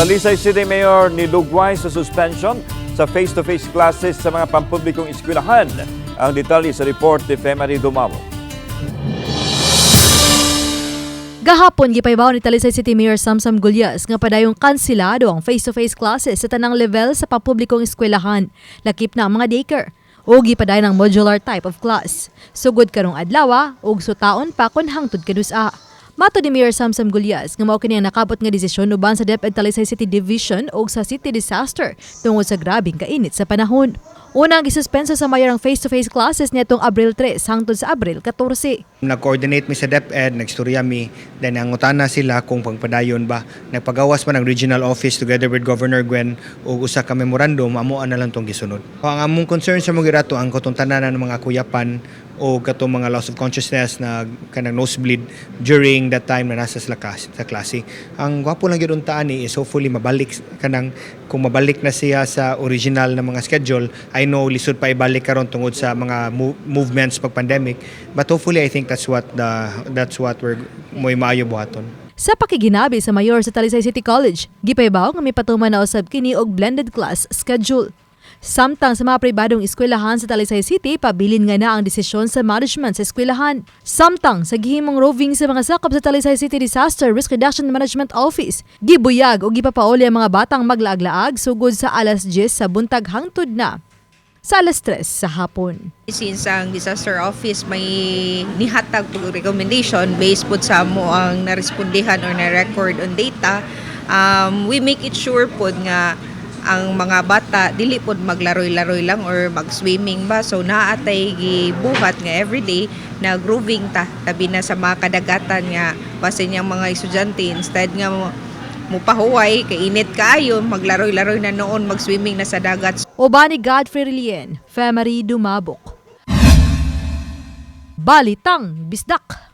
Talisay City Mayor nilugway sa suspension sa face-to-face classes sa mga pampublikong eskwelahan. Ang detalye sa report ni Femari Dumamo. Gahapon gipaybaw ni Talisay City Mayor Samsam Gulyas nga padayong kansilado ang face-to-face classes sa tanang level sa pampublikong eskwelahan, lakip na ang mga daycare o gipaday ng modular type of class. Sugod karong adlaw ug sutaon pa kun hangtod kadusa. Mato ni Mayor Samsam Gulyas nga mao kini ang nakabot nga desisyon uban sa DepEd Talisay City Division o sa city disaster tungod sa grabing kainit sa panahon. Unang gisuspenso sa mayor ang face-to-face classes nitong Abril 3 hangtod sa Abril 14. Nag-coordinate mi sa DepEd, nagstorya mi, then nangutana sila kung pagpadayon ba. Nagpagawas pa ng regional office together with Governor Gwen o usa ka memorandum, amuan na lang tong gisunod. Ang among concern sa mga girato, ang katong tanan ng mga kuyapan o katong mga loss of consciousness na kanang nosebleed during that time na nasa sa klase. Ang gwapo lang gyud untaan ni is hopefully mabalik kanang kung mabalik na siya sa original na mga schedule, I know lisod pa ibalik karon tungod sa mga mo- movements pag pandemic, but hopefully I think that's what the that's what we're mo'y maayo buhaton. Sa pakiginabi sa mayor sa Talisay City College, gipaybaw nga may patuman na usab kini og blended class schedule. Samtang sa mga pribadong eskwelahan sa Talisay City, pabilin nga na ang desisyon sa management sa eskwelahan. Samtang sa gihimong roving sa mga sakop sa Talisay City Disaster Risk Reduction Management Office, gibuyag o gipapauli ang mga batang maglaag-laag sugod sa alas 10 sa buntag hangtod na sa alas 3 sa hapon. Since ang disaster office may nihatag recommendation based po sa mo ang narespondihan or na-record on data, um, we make it sure po nga ang mga bata dili pod maglaroy-laroy lang or mag-swimming ba so naatay gibuhat nga everyday na grooving ta tabi na sa mga kadagatan nga basin yang mga estudyante instead nga mupahuway kay init kaayo maglaroy-laroy na noon mag-swimming na sa dagat Obani Godfrey Rilien, Femery Dumabok. Balitang Bisdak.